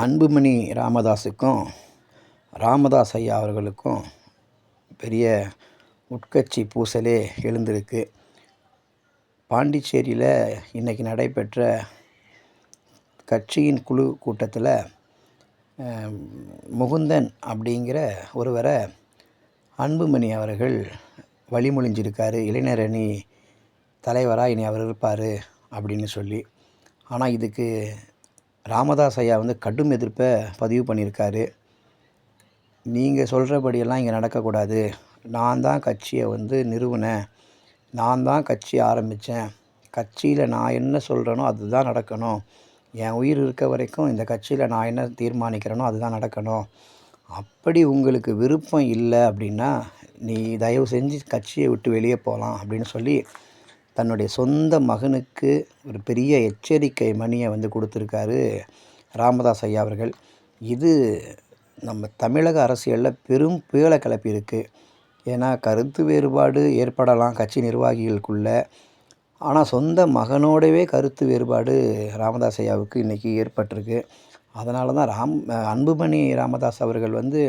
அன்புமணி ராமதாஸுக்கும் ராமதாஸ் ஐயா அவர்களுக்கும் பெரிய உட்கட்சி பூசலே எழுந்திருக்கு. பாண்டிச்சேரியில் இன்றைக்கி நடைபெற்ற கட்சியின் குழு கூட்டத்தில் முகுந்தன் அப்படிங்கிற ஒருவரை அன்புமணி அவர்கள் வழிமொழிஞ்சிருக்காரு. இளைஞரணி தலைவராக இனி அவர் இருப்பார் அப்படின்னு சொல்லி. ஆனால் இதுக்கு ராமதாஸ் ஐயா வந்து கடும் எதிர்ப்பை பதிவு பண்ணியிருக்காரு. நீங்கள் சொல்கிறபடியெல்லாம் இங்கே நடக்கக்கூடாது. நான் தான் கட்சியை வந்து நிறுவினேன். நான் தான் கட்சி ஆரம்பித்தேன் கட்சியில் நான் என்ன சொல்கிறேனோ அதுதான் நடக்கணும். என் உயிர் இருக்க வரைக்கும் இந்த கட்சியில் நான் என்ன தீர்மானிக்கிறேனோ அதுதான் நடக்கணும். அப்படி உங்களுக்கு விருப்பம் இல்லை அப்படின்னா நீ தயவு செஞ்சு கட்சியை விட்டு வெளியே போகலாம் அப்படின்னு சொல்லி தன்னுடைய சொந்த மகனுக்கு ஒரு பெரிய எச்சரிக்கை மணியை வந்து கொடுத்துருக்காரு ராமதாஸ் ஐயா அவர்கள். இது நம்ம தமிழக அரசியலில் பெரும் புயலை கிளப்பியிருக்கு. ஏன்னா கருத்து வேறுபாடு ஏற்படலாம் கட்சி நிர்வாகிகளுக்குள்ள. ஆனால் சொந்த மகனோடவே கருத்து வேறுபாடு ராமதாஸ் ஐயாவுக்கு இன்றைக்கி ஏற்பட்டிருக்கு. அதனால தான் ராம் அன்புமணி ராமதாஸ் அவர்கள் வந்து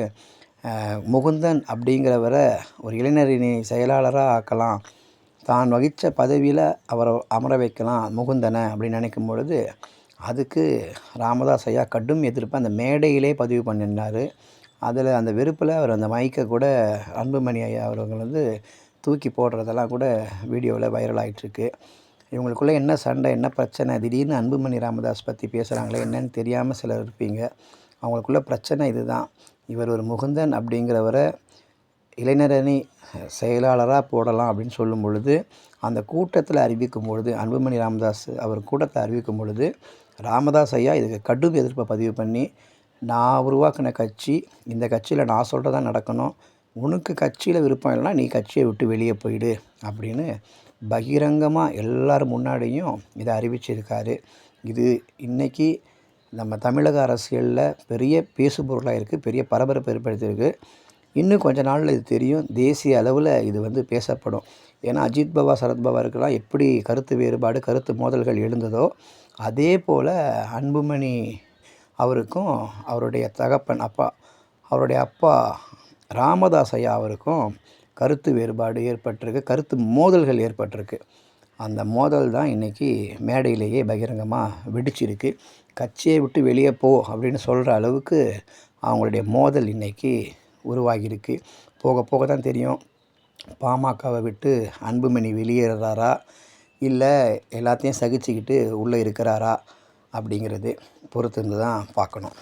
முகுந்தன் அப்படிங்கிறவரை ஒரு இளைஞரினை செயலாளராக ஆக்கலாம். தான் வகித்த பதவியில் அவரை அமர வைக்கலாம் முகுந்தனை அப்படின்னு நினைக்கும் பொழுது அதுக்கு ராமதாஸ் ஐயா கடும் எதிர்ப்பு. அந்த மேடையிலே பதிவு பண்ணியிருந்தார் அதில் அந்த வெறுப்பில் அவர் அந்த மைக்கை கூட அன்புமணி ஐயா அவர்கள் வந்து தூக்கி போடுறதெல்லாம் கூட வீடியோவில் வைரல் ஆகிட்டுருக்கு இவங்களுக்குள்ளே என்ன சண்டை என்ன பிரச்சனை திடீர்னு அன்புமணி ராமதாஸ் பற்றி பேசுகிறாங்களே என்னன்னு தெரியாமல் சிலர் இருப்பீங்க. அவங்களுக்குள்ள பிரச்சனை இதுதான். இவர் ஒரு முகுந்தன் அப்படிங்கிறவரை இளைஞரணி செயலாளராக போடலாம் அப்படின்னு சொல்லும் பொழுது அந்த கூட்டத்தில் அறிவிக்கும் பொழுது அன்புமணி ராமதாஸ் அவர் கூட்டத்தை அறிவிக்கும் பொழுது ராமதாஸ் ஐயா இதுக்கு கடும் எதிர்ப்பை பதிவு பண்ணி நான் உருவாக்கின கட்சி இந்த கட்சியில் நான் சொல்கிறதான் நடக்கணும். உனக்கு கட்சியில் விருப்பம் இல்லைனா நீ கட்சியை விட்டு வெளியே போயிடு அப்படின்னு பகிரங்கமாக எல்லோரும் முன்னாடியும் இதை அறிவிச்சிருக்காரு. இது இன்றைக்கி நம்ம தமிழக அரசியலில் பெரிய பேசுபொருளாக இருக்குது பெரிய பரபரப்பு ஏற்படுத்தியிருக்கு. இன்னும் கொஞ்ச நாளில் இது தெரியும். தேசிய அளவில் இது வந்து பேசப்படும். ஏன்னா அஜித் பவா சரத்பவாருக்கெல்லாம் எப்படி கருத்து வேறுபாடு கருத்து மோதல்கள் எழுந்ததோ அதே போல் அன்புமணி அவருக்கும் அவருடைய தகப்பன் அப்பா அவருடைய அப்பா ராமதாஸ் ஐயா அவருக்கும் கருத்து வேறுபாடு ஏற்பட்டிருக்கு கருத்து மோதல்கள் ஏற்பட்டிருக்கு. அந்த மோதல் தான் இன்றைக்கி மேடையிலேயே பகிரங்கமாக வெடிச்சிருக்கு. கட்சியை விட்டு வெளியே போ அப்படின்னு சொல்கிற அளவுக்கு அவங்களுடைய மோதல் இன்றைக்கி உருவாகியிருக்கு. போக போக தான் தெரியும். பாமகவை விட்டு அன்புமணி வெளியேறாரா? இல்லை எல்லாத்தையும் சகிச்சுக்கிட்டு உள்ளே இருக்கிறாரா? அப்படிங்கிறது பொறுத்திருந்து தான் பார்க்கணும்.